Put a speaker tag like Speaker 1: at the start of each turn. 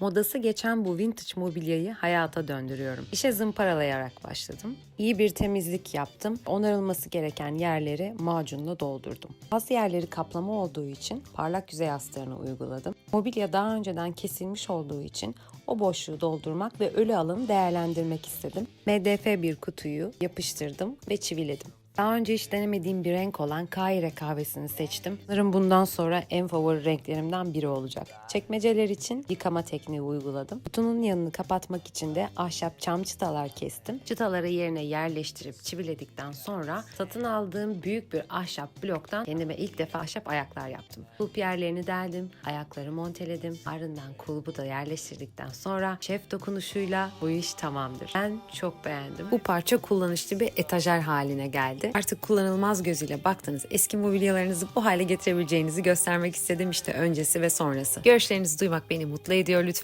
Speaker 1: Modası geçen bu vintage mobilyayı hayata döndürüyorum. İşe zımparalayarak başladım. İyi bir temizlik yaptım. Onarılması gereken yerleri macunla doldurdum. Bazı yerleri kaplama olduğu için parlak yüzey astarını uyguladım. Mobilya daha önceden kesilmiş olduğu için o boşluğu doldurmak ve ölü alanı değerlendirmek istedim. MDF bir kutuyu yapıştırdım ve çiviledim. Daha önce hiç denemediğim bir renk olan Kahire kahvesini seçtim. Sanırım bundan sonra en favori renklerimden biri olacak. Çekmeceler için yıkama tekniği uyguladım. Kutunun yanını kapatmak için de ahşap çam çıtalar kestim. Çıtaları yerine yerleştirip çiviledikten sonra satın aldığım büyük bir ahşap bloktan kendime ilk defa ahşap ayaklar yaptım. Kulp yerlerini deldim, ayakları monteledim. Ardından kulbu da yerleştirdikten sonra şef dokunuşuyla bu iş tamamdır. Ben çok beğendim. Bu parça kullanışlı bir etajer haline geldi. Artık kullanılmaz gözüyle baktığınız eski mobilyalarınızı bu hale getirebileceğinizi göstermek istedim işte öncesi ve sonrası. Görüşlerinizi duymak beni mutlu ediyor lütfen.